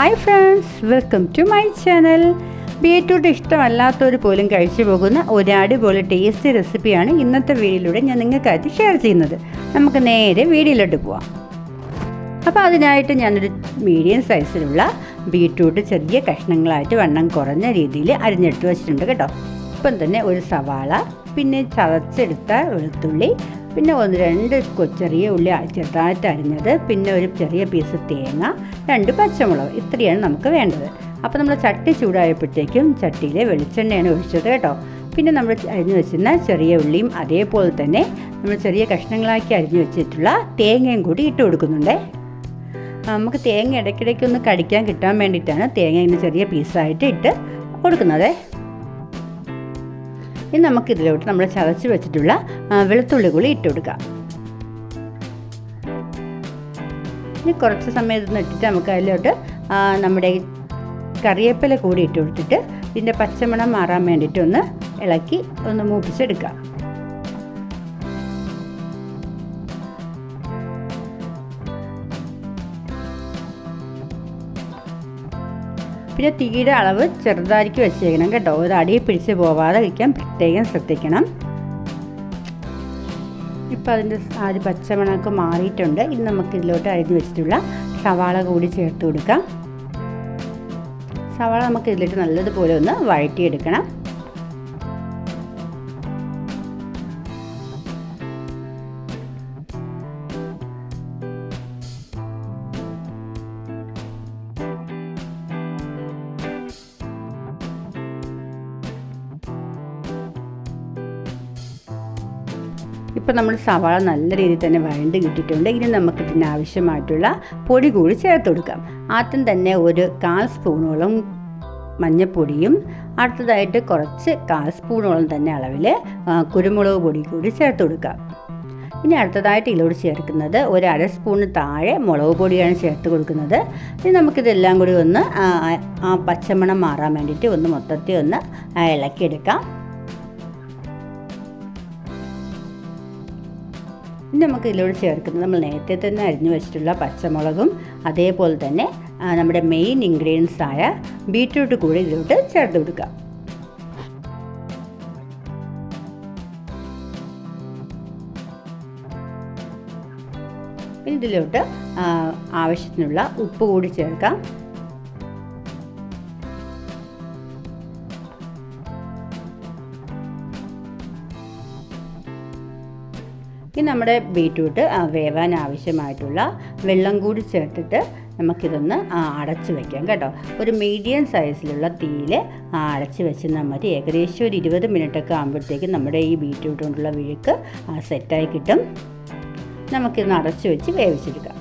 Hi friends welcome to my channel beetroot ഇഷ്ടമല്ലാത്തവർ പോലും കഴിച്ചു പോകുന്ന ഒരു അടിപൊളി ടേസ്റ്റ് റെസിപ്പിയാണ് ഇന്നത്തെ വീഡിയോയിലൂടെ ഞാൻ നിങ്ങൾക്കായിട്ട് ഷെയർ ചെയ്യുന്നത്. നമുക്ക് നേരെ വീഡിയോയിലോട്ട് പോവാം. അപ്പോൾ അതിനായിട്ട് ഞാനൊരു മീഡിയം സൈസിലുള്ള ബീറ്റ്റൂട്ട് ചെറിയ കഷ്ണങ്ങളായിട്ട് വണ്ണം കുറഞ്ഞ രീതിയിൽ അരിഞ്ഞെടുത്ത് വെച്ചിട്ടുണ്ട് കേട്ടോ. ഇപ്പം തന്നെ ഒരു സവാള പിന്നെ ചതച്ചെടുത്ത വെളുത്തുള്ളി പിന്നെ ഒന്ന് രണ്ട് ചെറിയ ഉള്ളി ചെറുതായിട്ട് അരിഞ്ഞത് പിന്നെ ഒരു ചെറിയ പീസ് തേങ്ങ രണ്ട് പച്ചമുളക് ഇത്രയാണ് നമുക്ക് വേണ്ടത്. അപ്പോൾ നമ്മൾ ചട്ടി ചൂടായപ്പോഴത്തേക്കും ചട്ടിയിൽ വെളിച്ചെണ്ണയാണ് ഒഴിച്ചത് കേട്ടോ. പിന്നെ നമ്മൾ അരിഞ്ഞു വെച്ചിരുന്ന ചെറിയ ഉള്ളിയും അതേപോലെ തന്നെ നമ്മൾ ചെറിയ കഷ്ണങ്ങളാക്കി അരിഞ്ഞു വെച്ചിട്ടുള്ള തേങ്ങയും കൂടി ഇട്ട് കൊടുക്കുന്നുണ്ട്. നമുക്ക് തേങ്ങ ഇടയ്ക്കിടയ്ക്ക് ഒന്ന് കടിക്കാൻ കിട്ടാൻ വേണ്ടിയിട്ടാണ് തേങ്ങ ഇങ്ങനെ ചെറിയ പീസായിട്ട് ഇട്ട് കൊടുക്കുന്നത്. ഇനി നമുക്കിതിലോട്ട് നമ്മൾ ചതച്ച് വെച്ചിട്ടുള്ള വെളുത്തുള്ളി കൂടി ഇട്ട് കൊടുക്കാം. ഇനി കുറച്ച് സമയത്തൊന്ന് ഇട്ടിട്ട് നമുക്ക് അതിലോട്ട് നമ്മുടെ കറിവേപ്പില കൂടി ഇട്ട് കൊടുത്തിട്ട് ഇതിന്റെ പച്ചമണം മാറാൻ വേണ്ടിയിട്ട് ഒന്ന് ഇളക്കി ഒന്ന് മൂപ്പിച്ചെടുക്കാം. പിന്നെ തീയുടെ അളവ് ചെറുതായിരിക്കും വെച്ചേക്കണം കേട്ടോ. ഒരു അടിയിൽ പിടിച്ച് പോവാതെ വയ്ക്കാൻ പ്രത്യേകം ശ്രദ്ധിക്കണം. ഇപ്പോൾ അതിന്റെ ആ ഒരു പച്ചമണമൊക്കെ മാറിയിട്ടുണ്ട്. ഇനി നമുക്ക് ഇതിലോട്ട് അരിഞ്ഞ് വെച്ചിട്ടുള്ള സവാള കൂടി ചേർത്ത് കൊടുക്കാം. സവാള നമുക്ക് ഇതിലിട്ട് നല്ലതുപോലെ ഒന്ന് വഴറ്റിയെടുക്കണം. ഇപ്പോൾ നമ്മൾ സവാള നല്ല രീതിയിൽ തന്നെ വഴണ്ട് കിട്ടിയിട്ടുണ്ട്. ഇനി നമുക്ക് ഇതിന് ആവശ്യമായിട്ടുള്ള പൊടി കൂടി ചേർത്ത് കൊടുക്കാം. ആദ്യം തന്നെ ഒരു കാൽ സ്പൂണോളം മഞ്ഞൾപ്പൊടിയും അടുത്തതായിട്ട് കുറച്ച് കാൽ സ്പൂണോളം തന്നെ അളവിൽ കുരുമുളക് പൊടി കൂടി ചേർത്ത് കൊടുക്കാം. ഇനി അടുത്തതായിട്ട് ഇതിലോട് ചേർക്കുന്നത് ഒരു അര സ്പൂണ് താഴെ മുളക് പൊടിയാണ് ചേർത്ത് കൊടുക്കുന്നത്. ഇനി നമുക്കിതെല്ലാം കൂടി ഒന്ന് ആ, പച്ചമണം മാറാൻ വേണ്ടിയിട്ട് ഒന്ന് മൊത്തത്തിൽ ഒന്ന് ഇളക്കിയെടുക്കാം. ഇനി നമുക്ക് ഇതിലൂടെ ചേർക്കുന്നത് നമ്മൾ നേരത്തെ തന്നെ അരിഞ്ഞു വെച്ചിട്ടുള്ള പച്ചമുളകും അതേപോലെ തന്നെ നമ്മുടെ മെയിൻ ഇൻഗ്രീഡിയൻസ് ആയ ബീറ്റ്റൂട്ട് കൂടി ഇതിലോട്ട് ചേർത്ത് കൊടുക്കുക. ഇതിലോട്ട് ആവശ്യത്തിനുള്ള ഉപ്പ് കൂടി ചേർക്കാം. ഇനി നമ്മുടെ ബീറ്റ്റൂട്ട് വേവാൻ ആവശ്യമായിട്ടുള്ള വെള്ളം കൂടി ചേർത്തിട്ട് നമുക്കിതൊന്ന് അടച്ച് വെക്കാം കേട്ടോ. ഒരു മീഡിയം സൈസിലുള്ള തീയിൽ അടച്ച് വെച്ച് നമ്മൾ ഏകദേശം ഒരു ഇരുപത് മിനിറ്റൊക്കെ ആകുമ്പോഴത്തേക്കും നമ്മുടെ ഈ ബീറ്റ്റൂട്ട് കൊണ്ടുള്ള വിഴുക്ക് സെറ്റായി കിട്ടും. നമുക്കിതൊന്ന് അടച്ച് വെച്ച് വേവിച്ചെടുക്കാം.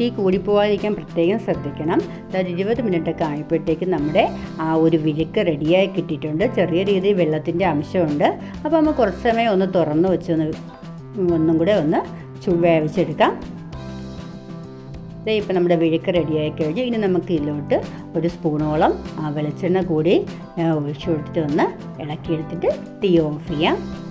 തീ കൂടിപ്പോവാതിരിക്കാൻ പ്രത്യേകം ശ്രദ്ധിക്കണം. അതായത് ഇരുപത് മിനിറ്റൊക്കെ ആയപ്പോഴത്തേക്കും നമ്മുടെ ആ ഒരു വിഴുക്ക് റെഡിയായി കിട്ടിയിട്ടുണ്ട്. ചെറിയ രീതിയിൽ വെള്ളത്തിന്റെ അംശമുണ്ട്. അപ്പോൾ നമ്മൾ കുറച്ച് സമയം ഒന്ന് തുറന്ന് വെച്ച് ഒന്ന് ഒന്നും കൂടെ ഒന്ന് ചു വേവിച്ചെടുക്കാം. ദേ ഇപ്പം നമ്മുടെ വിഴുക്ക് റെഡിയായി കഴിഞ്ഞ്. ഇനി നമുക്ക് ഇതിലോട്ട് ഒരു സ്പൂണോളം വെളിച്ചെണ്ണ കൂടി ഒഴിച്ചു കൊടുത്തിട്ട് ഒന്ന് ഇളക്കിയെടുത്തിട്ട് തീ ഓഫ് ചെയ്യാം.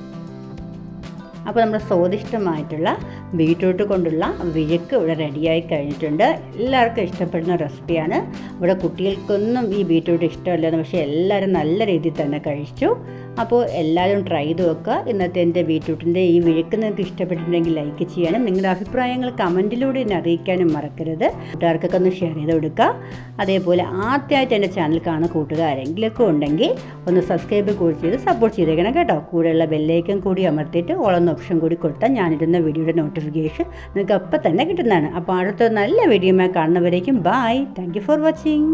അപ്പോൾ നമ്മുടെ സ്വാദിഷ്ടമായിട്ടുള്ള ബീട്രൂട്ട് കൊണ്ടുള്ള വിഴുക്ക് ഇവിടെ റെഡിയായി കഴിഞ്ഞിട്ടുണ്ട്. എല്ലാവർക്കും ഇഷ്ടപ്പെടുന്ന റെസിപ്പിയാണ്. ഇവിടെ കുട്ടികൾക്കൊന്നും ഈ ബീട്രൂട്ട് ഇഷ്ടമല്ലായിരുന്നു പക്ഷേ എല്ലാവരും നല്ല രീതിയിൽ തന്നെ കഴിച്ചു. അപ്പോൾ എല്ലാവരും ട്രൈ ചെയ്ത് നോക്കുക. ഇന്നത്തെ എന്റെ ബീട്രൂട്ടിന്റെ ഈ വിഴുക്ക് നിങ്ങൾക്ക് ഇഷ്ടപ്പെട്ടിട്ടുണ്ടെങ്കിൽ ലൈക്ക് ചെയ്യാനും നിങ്ങളുടെ അഭിപ്രായങ്ങൾ കമന്റിലൂടെ എന്നെ അറിയിക്കാനും മറക്കരുത്. കൂട്ടുകാർക്കൊക്കെ ഒന്ന് ഷെയർ ചെയ്ത് കൊടുക്കുക. അതേപോലെ ആദ്യമായിട്ട് എന്റെ ചാനൽ കാണുന്ന കൂട്ടുകാരെങ്കിലൊക്കെ ഉണ്ടെങ്കിൽ ഒന്ന് സബ്സ്ക്രൈബ് കൂടി ചെയ്ത് സപ്പോർട്ട് ചെയ്തേക്കണം കേട്ടോ. കൂടെയുള്ള ബെല്ലൈക്കൻ കൂടി അമർത്തിയിട്ട് ഓളെന്ന ഓപ്ഷൻ കൂടി കൊടുത്താൽ ഞാനിടുന്ന വീഡിയോയുടെ നോട്ടിഫിക്കേഷൻ നിങ്ങൾക്ക് അപ്പം തന്നെ കിട്ടുന്നതാണ്. അപ്പോൾ അടുത്ത നല്ല വീഡിയോമായി കാണുന്നവരേക്കും ബായ് താങ്ക് ഫോർ വാച്ചിങ്